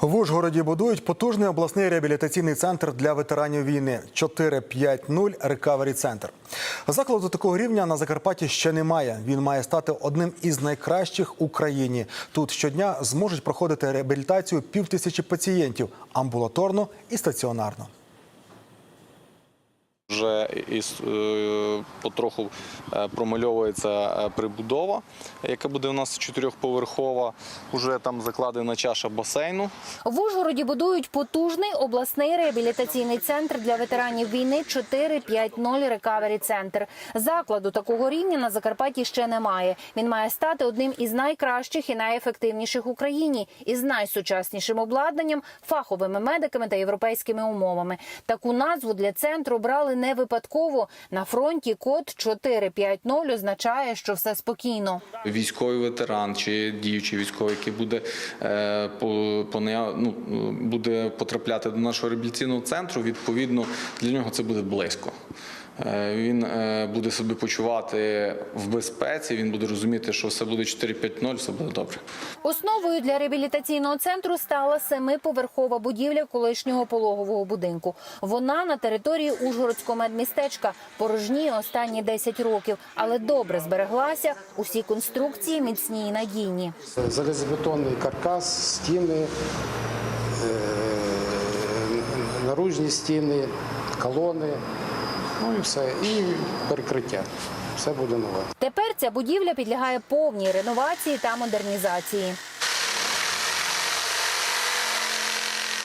В Ужгороді будують потужний обласний реабілітаційний центр для ветеранів війни 450 Recovery Center. Закладу такого рівня на Закарпатті ще немає. Він має стати одним із найкращих в Україні. Тут щодня зможуть проходити реабілітацію півтисячі пацієнтів амбулаторно і стаціонарно. Вже із е, потроху е, промальовується е, прибудова, яка буде у нас чотирьохповерхова. Уже там закладена чаша басейну. В Ужгороді будують потужний обласний реабілітаційний центр для ветеранів війни 450 Recovery Center. Закладу такого рівня на Закарпатті ще немає. Він має стати одним із найкращих і найефективніших в Україні із найсучаснішим обладнанням, фаховими медиками та європейськими умовами. Таку назву для центру брали не випадково. На фронті код 450 означає, що все спокійно. Військовий ветеран чи діючий військовий, який буде е, по, по ну, буде потрапляти до нашого реабілітаційного центру. Відповідно, для нього це буде близько. Е, Він е, буде себе почувати в безпеці. Він буде розуміти, що все буде 4-5-0, все буде добре. Основою для реабілітаційного центру стала семиповерхова будівля колишнього пологового будинку. Вона на території Ужгородського медмістечка порожніє останні 10 років, але добре збереглася. Усі конструкції міцні і надійні. Залізобетонний каркас, стіни, е, наружні стіни, колони, ну і все. І перекриття. Все буде нове. Тепер ця будівля підлягає повній реновації та модернізації.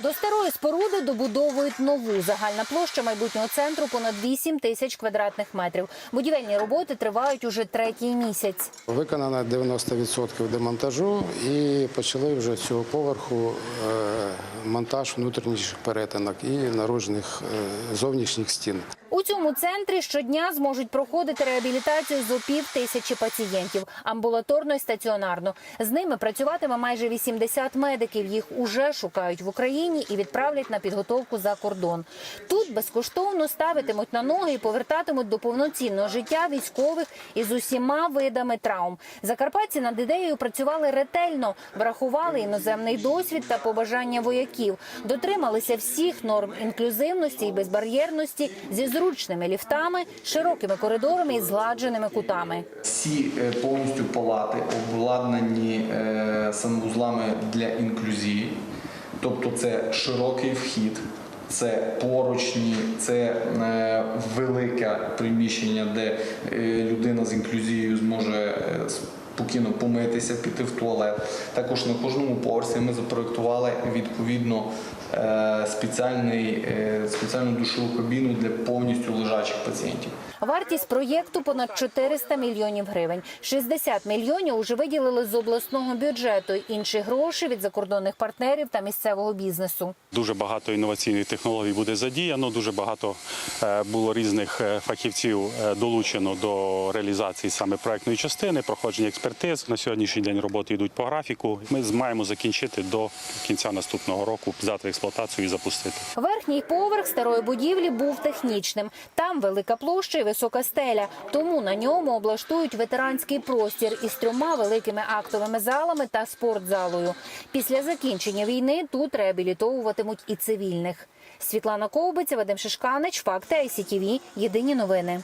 До старої споруди добудовують нову. Загальна площа майбутнього центру понад 8 тисяч квадратних метрів. Будівельні роботи тривають уже третій місяць. Виконано 90% демонтажу і почали вже з цього поверху е, монтаж внутрішніх перетинок і наружних е, зовнішніх стін. Цьому центрі щодня зможуть проходити реабілітацію зо пів тисячі пацієнтів амбулаторно і стаціонарно. З ними працюватиме майже 80 медиків. Їх уже шукають в Україні і відправлять на підготовку за кордон. Тут безкоштовно ставитимуть на ноги і повертатимуть до повноцінного життя військових із усіма видами травм. Закарпатці над ідеєю працювали ретельно, врахували іноземний досвід та побажання вояків, дотрималися всіх норм інклюзивності і безбар'єрності зі зручними ліфтами, широкими коридорами і згладженими кутами. Всі е, повністю палати обладнані е, санвузлами для інклюзії, тобто це широкий вхід, це поручні, це е, велике приміщення, де людина з інклюзією зможе спокійно помитися, піти в туалет. Також на кожному поверсі ми запроектували відповідно спеціальний, е, спеціальну душову кабіну для повністю лежачих пацієнтів. Вартість проєкту понад 400 мільйонів гривень. 60 мільйонів уже виділили з обласного бюджету. Інші гроші від закордонних партнерів та місцевого бізнесу. Дуже багато інноваційних технологій буде задіяно. Дуже багато е, було різних е, фахівців долучено до реалізації саме проектної частини, проходження експертиз. На сьогоднішній день роботи йдуть по графіку. Ми маємо закінчити до кінця наступного року, здати в експлуатацію і запустити. Верхній поверх старої будівлі був технічним. Там велика площа і висока стеля. Тому на ньому облаштують ветеранський простір із трьома великими актовими залами та спортзалою. Після закінчення війни тут реабілітовуватимуть і цивільних. Світлана Ковбиця, Вадим Шишканич, Факти ICTV. Єдині новини.